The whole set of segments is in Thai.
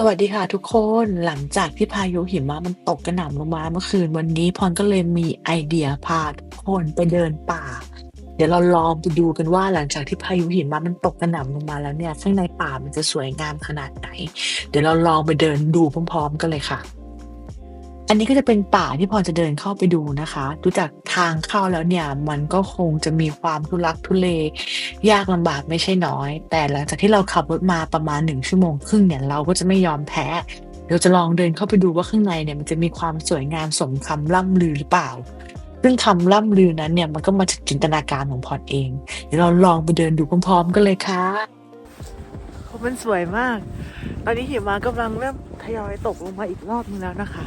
สวัสดีค่ะทุกคนหลังจากที่พายุหิมะมันตกกระหน่ำลงมาเมื่อคืนวันนี้พรก็เลยมีไอเดียพาทุกคนไปเดินป่า เดี๋ยวเราลองไปดูกันว่าหลังจากที่พายุหิมะมันตกกระหน่ำลงมาแล้วเนี่ยข้างในป่ามันจะสวยงามขนาดไหน เดี๋ยวเราลองไปเดินดูพร้อมๆกันเลยค่ะ อันนี้ก็จะเป็นป่าที่พรจะเดินเข้าไปดูนะคะดูจากทางเข้าแล้วเนี่ยมันก็คงจะมีความทุลักทุเลยากลำบากไม่ใช่น้อย แต่หลังจากที่เราขับรถมาประมาณ1ชั่วโมงครึ่งเนี่ยเราก็จะไม่ยอมแพ้เดี๋ยวจะลองเดินเข้าไปดูว่าข้างในเนี่ยมันจะมีความสวยงามสมคำล่ำลือหรือเปล่า ซึ่งคำล่ำลือนั้นเนี่ยมันก็มาจากจินตนาการของพรเอง เดี๋ยวเราลองไปเดินดูพร้อมๆกันเลยค่ะมันสวยมาก ตอนนี้หิมะกำลังเริ่มทยอยตกลงมาอีกรอบนึงแล้วนะคะ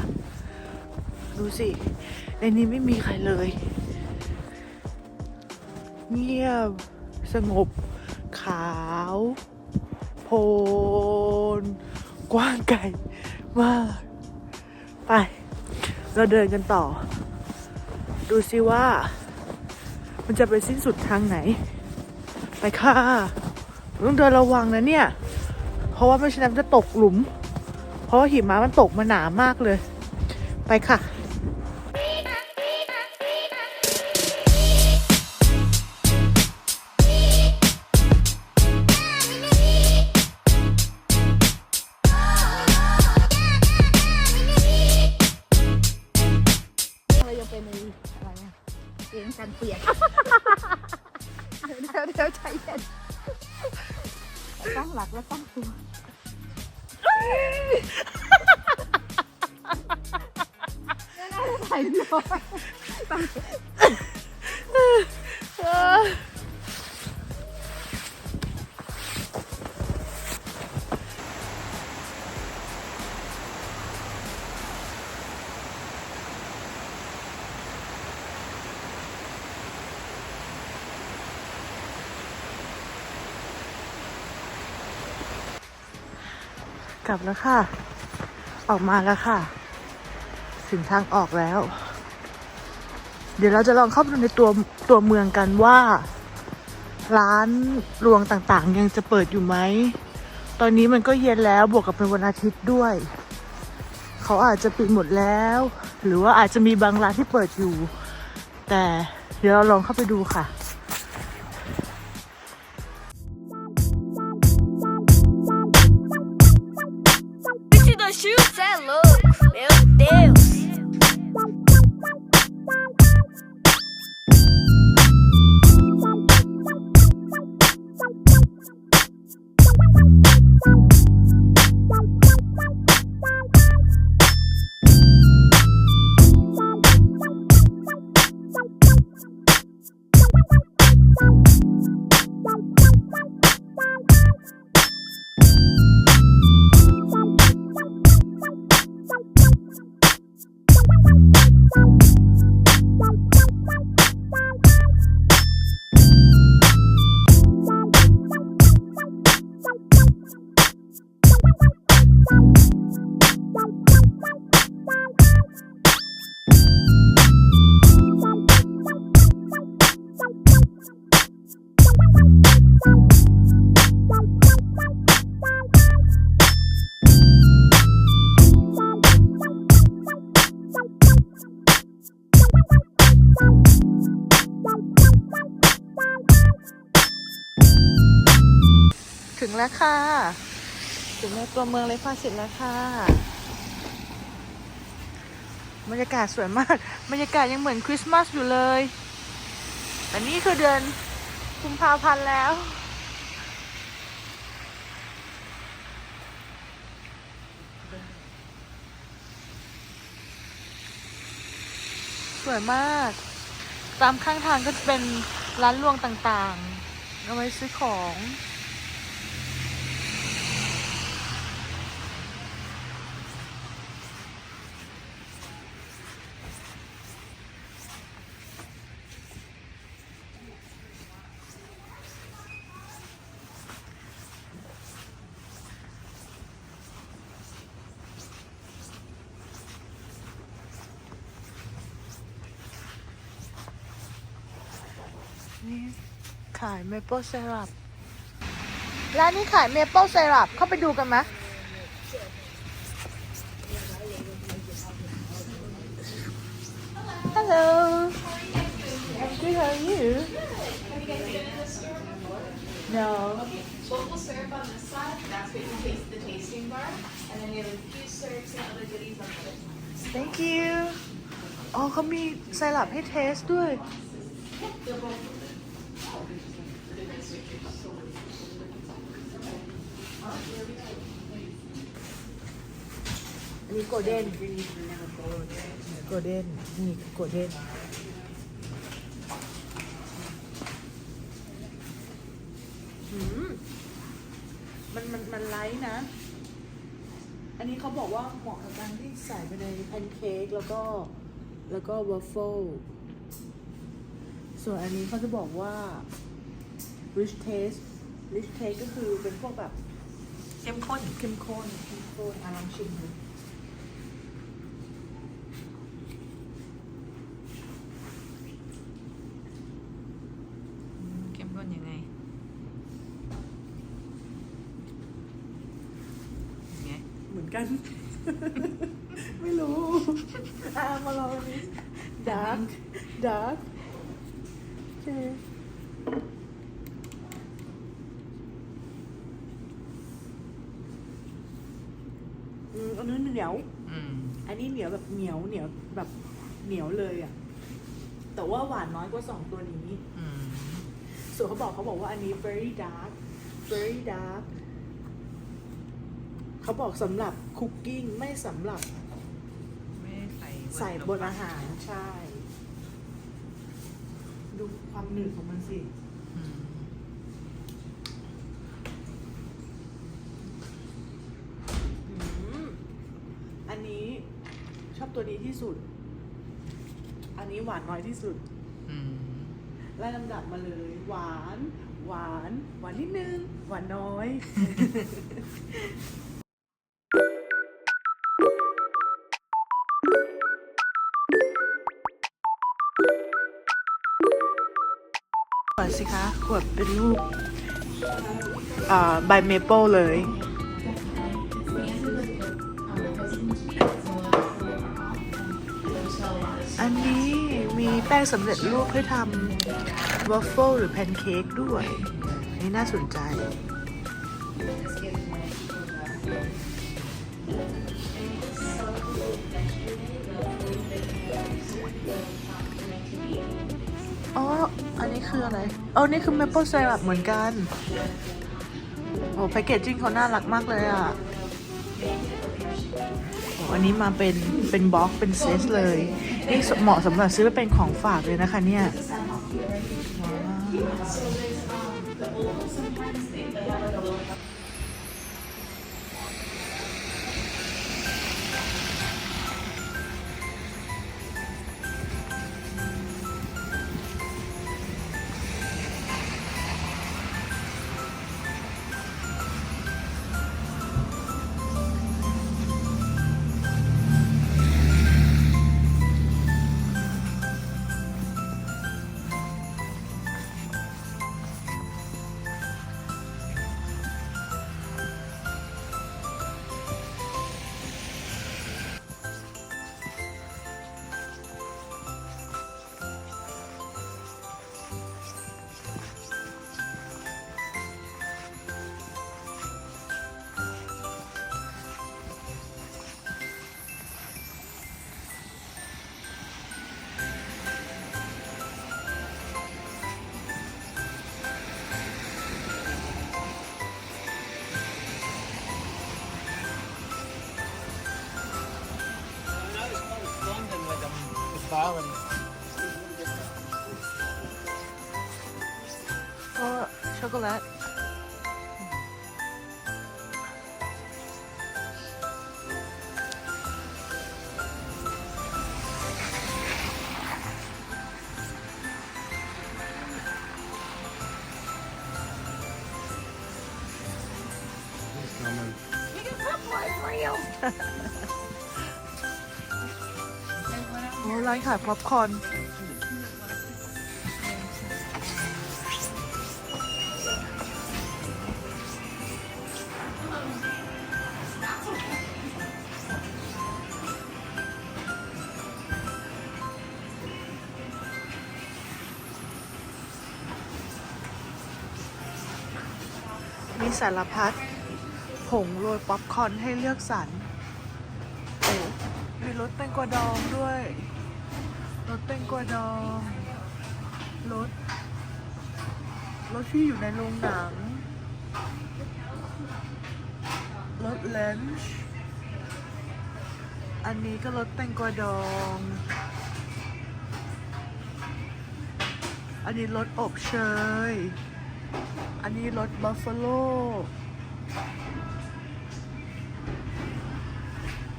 ดูสิ ในนี้ไม่มีใครเลย เงียบ สงบ ขาว โพลนกว้างไกลมาก ไป เราเดินกันต่อ ดูสิว่า มันจะไปสิ้นสุดทางไหน ไปค่ะต้องเดินระวังนะเนี่ย เพราะว่าไม่ฉะนั้นจะตกหลุม เพราะว่าหิมะมันตกมาหนามากเลย ไปค่ะ ดี๋ยวเดี๋ยวเดี๋ยวใจเย็นตั้งหลักแล้วตั้งตัวไม่น่าะถ่ายตั้ง ลับแล้วค่ะ ออกมาแล้วค่ะ ถึงทางออกแล้ว เดี๋ยวเราจะลองเข้าไปดูในตัวตัวเมืองกันว่า ร้านรวงต่างๆ ยังจะเปิดอยู่ไหม ตอนนี้มันก็เย็นแล้วบวกกับเป็นวันอาทิตย์ด้วย เขาอาจจะปิดหมดแล้ว หรือว่าอาจจะมีบางร้านที่เปิดอยู่ แต่เดี๋ยวเราลองเข้าไปดูค่ะ ถึงแล้วค่ะ ถึงในตัวเมืองเลยค่ะเสร็จแล้วค่ะบรรยากาศสวยมาก บรรยากาศยังเหมือนคริสต์มาสอยู่เลย แต่นี่คือเดือนกุมภาพันธ์แล้ว สวยมาก ตามข้างทางก็จะเป็นร้านรวงต่างๆ เอาไว้ซื้อของ นี้ขายเมเปิลไซรัปร้านนี้ขายเมเปิลไซรัปเข้าไปดูกันไหมฮัลโหล I'm good how are you No okay. What we'll serve on this side, that's where you taste the tasting bar, and then you have a few serves and other goodies on the other side. Thank you. อ๋อเขามีไซรัปให้เทสด้วย They're both นี้โกลเด้นโกลเด้นนี่โกลเด้นอืมมันมันมันไลท์นะ อันนี้เขาบอกว่าเหมาะกับการที่ใส่ไปในแพนเค้กแล้วก็แล้วก็วอฟเฟิล ส่วนอันนี้เขาจะบอกว่า rich taste rich taste ก็คือเป็นพวกแบบ เข้มข้น เข้มข้น เข้มข้นอะลองชิมดู เข้มข้นยังไงไง เห มือนกัน ไม่รู้อะมาลองอันนี้ dark dark โอเคอืมอันนี้เหนียว อืม อันนี้เหนียวแบบเหนียวเหนียวแบบเหนียวเลยอะ่ะ แต่ว่าหวานน้อยกว่าสองตัวนี้ อืม ส่วนเขาบอกเขาบอกว่าอันนี้ very dark very dark เขาบอกสำหรับคุกกิ้งไม่สำหรับไม่ได้ใส่ใส่บนอาหาร ใช่ ดูความหนืดของมันสิอืมอืมอันนี้ชอบตัวนี้ที่สุด อันนี้หวานน้อยที่สุด อืมไล่ลำดับมาเลย หวาน หวาน หวานนิดนึง หวานน้อย วดสิคะ ขวดเป็นรูปใบเมเปิลเลย อันนี้มีแป้งสำเร็จรูปให้ทำวอฟเฟิลหรือแพนเค้กด้วย นี่น่าสนใจ อ๋อ อันนี้คืออะไร เออนี่คือเมเปิลไซรัปเหมือนกัน โอ้แพคเกจจิ้งเขาน่ารักมากเลยอะโอ้อันนี้มาเป็นเป็นบล็อกเป็นเซตเลย นี่เหมาะสำหรับซื้อไปเป็นของฝากเลยนะคะเนี่ย โกแลตโอ้ร้านขายป๊อปคอร์น สารพัดผงโรยป๊อปคอร์นให้เลือกสรรโอ้มีรสแตงกวาดองด้วยรสแตงกวาดองรสรสที่อยู่ในโรงหนังรสเลนช์อันนี้ก็รสแตงกวาดอง อันนี้รสอบเชย อันนี้รสบัฟฟาโล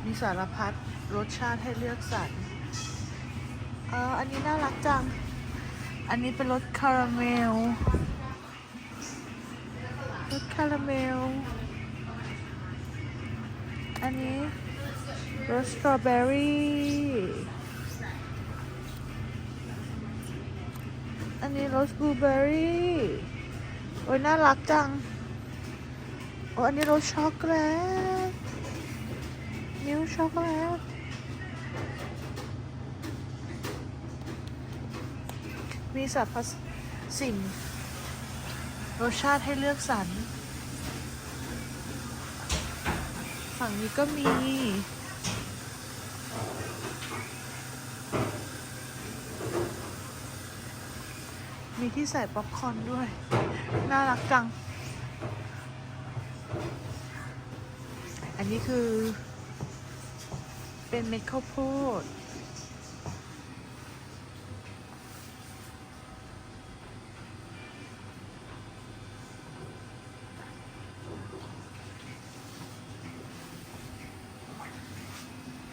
มีสารพัดรสชาติให้เลือกสรรเอออันนี้น่ารักจัง อันนี้เป็นรสคาราเมล รสคาราเมล อันนี้รสสตรอเบอรี่ อันนี้รสบลูเบอรี่ โอ้ยน่ารักจังโอ้อันนี้รสช็อกโกแลตมิลค์ช็อกโกแลตมีสรรพสิ่ง รสชาติให้เลือกสรร ฝั่งนี้ก็มี มีที่ใส่ป๊อปคอร์นด้วย น่ารักจัง อันนี้คือ เป็นเม็ดข้าวโพด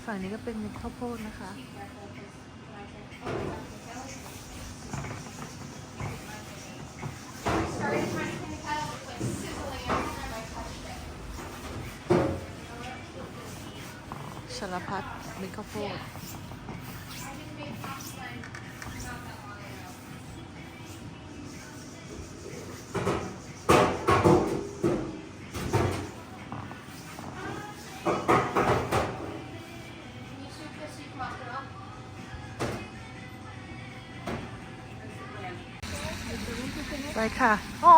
ฝั่งนี้ก็เป็นเม็ดข้าวโพดนะคะ สารพัดเม็ดข้าวโพดไปค่ะ อ๋อ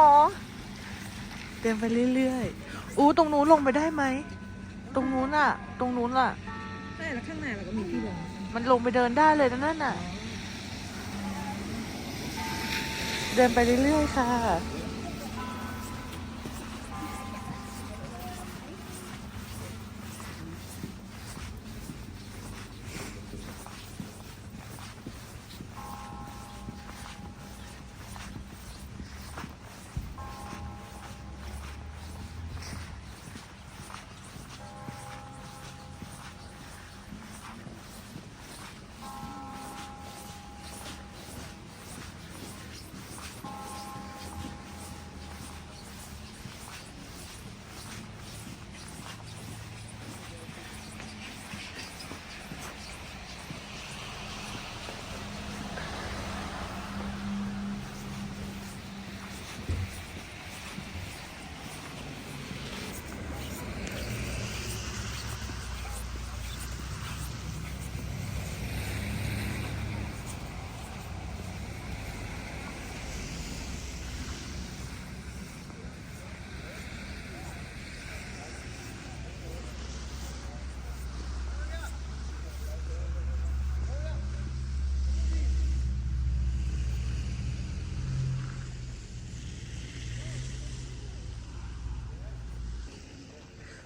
เดินไปเรื่อยๆ อู้ตรงนู้นลงไปได้ไหม ตรงนู้นอะตรงนู้นอะใช่ แล้วข้างในเราก็มีที่ลงมันลงไปเดินได้เลยนะนั่นน่ะ เดินไปเรื่อยๆค่ะ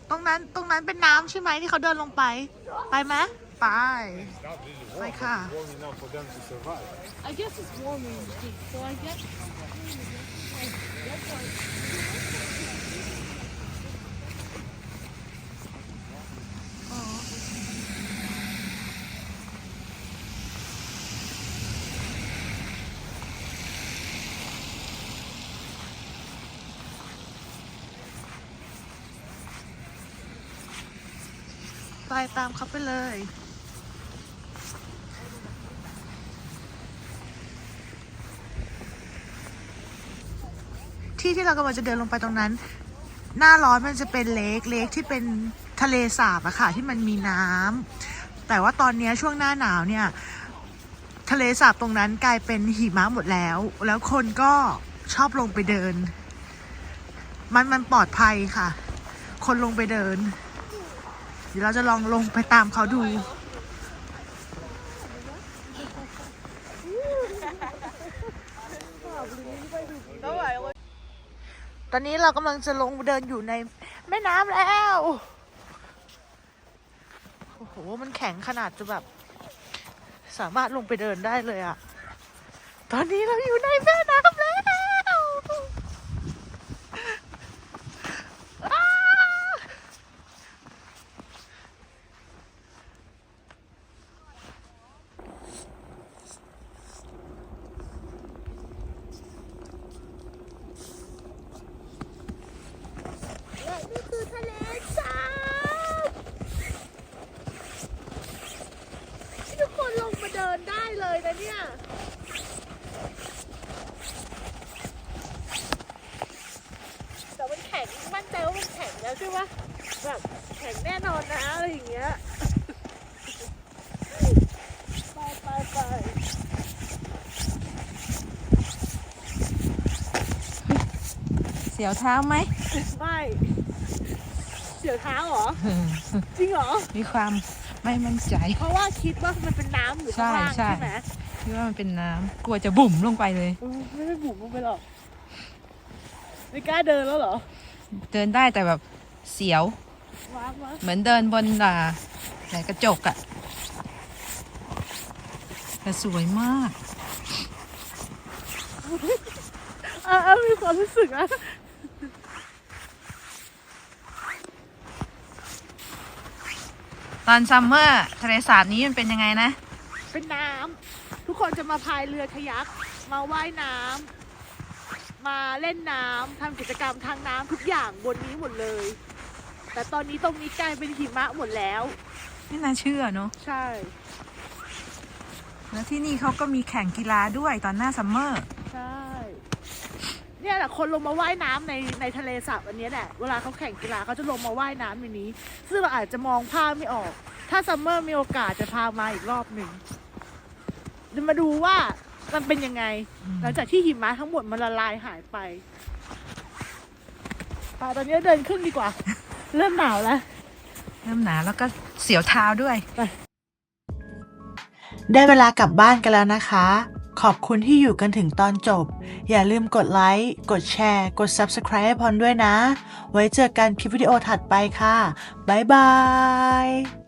ตรงนั้นตรงนั้นเป็นน้ำใช่ไหมที่เขาเดินลงไป ไปไหมไป ไปค่ะ I guess it's warm in the deep, so I guess. ตามเขาไปเลย ที่ที่เรากำลังจะเดินลงไปตรงนั้น หน้าร้อนมันจะเป็นเลกเลกที่เป็นทะเลสาบอะค่ะ ที่มันมีน้ำแต่ว่าตอนนี้ช่วงหน้าหนาวเนี่ย ทะเลสาบตรงนั้นกลายเป็นหิมะหมดแล้ว แล้วคนก็ชอบลงไปเดิน มันมันปลอดภัยค่ะ คนลงไปเดิน ดี๋ยวเราจะลองลงไปตามเขาดู ตอนนี้เรากำลังจะลงเดินอยู่ในแม่น้ำแล้ว โอ้โห มันแข็งขนาดจะแบบ สามารถลงไปเดินได้เลยอะ ตอนนี้เราอยู่ในแม่น้ำแล้วอ้าและนี่คือทะเลสาบที่ทุกคนลงมาเดินได้เลยนะเนี่ย แต่มันแข็งมั่นใจว่ามันแข็งแล้วใช่ปะแบบแข็งแน่นอนนะอะไรอย่างเงี้ย ไปไปไป เสียวเท้าไหมไม่เสียวเท้าเหรอ จริงเหรอ มีความไม่มั่นใจ เพราะว่าคิดว่ามันเป็นน้ำอยู่ข้างล่างใช่ใช่ใช่ไหมคิดว่ามันเป็นน้ำกลัวจะบุ่มลงไปเลยเออไม่ได้บุ๋มลงไปหรอกไม่กล้าเดินแล้วเหรอ เดินได้แต่แบบเสียวว้าวมาเหมือนเดินบนอ่าไหนกระจกอะแต่สวยมาก อะอะมีความรู้สึกนะ ตอนซัมเมอร์ทะเลสาบนี้มันเป็นยังไงนะ เป็นน้ำทุกคนจะมาพายเรือคายัก มาว่ายน้ำมาเล่นน้ำทำกิจกรรมทางน้ำทุกอย่างบนนี้หมดเลย แต่ตอนนี้ตรงนี้กลายเป็นหิมะหมดแล้ว ไม่น่าเชื่อเนาะใช่ แล้วที่นี่เขาก็มีแข่งกีฬาด้วยตอนหน้าซัมเมอร์ ใช่ เนี่ยแหละคนลงมาว่ายน้ำในในทะเลสาบอันเนี้ยแหละเวลาเขาแข่งกีฬาเขาจะลงมาว่ายน้ำในนี้ ซึ่งเราอาจจะมองภาพไม่ออก ถ้าซัมเมอร์มีโอกาสจะพามาอีกรอบหนึ่งเดี๋ยวมาดูว่ามันเป็นยังไง หลังจากที่หิมะทั้งหมดมันละลายหายไปปาตอนนี้เดินขึ้นดีกว่า เริ่มหนาวแล้ว เริ่มหนาแล้วก็เสียวเท้าด้วย ได้เวลากลับบ้านกันแล้วนะคะข อบคุณที่อยู่กันถึงตอนจบ อย่าลืมกดไลค์ กดแชร์ กด Subscribe ให้พรด้วยนะ ไว้เจอกันคลิปวิดีโอถัดไปค่ะ บ๊ายบาย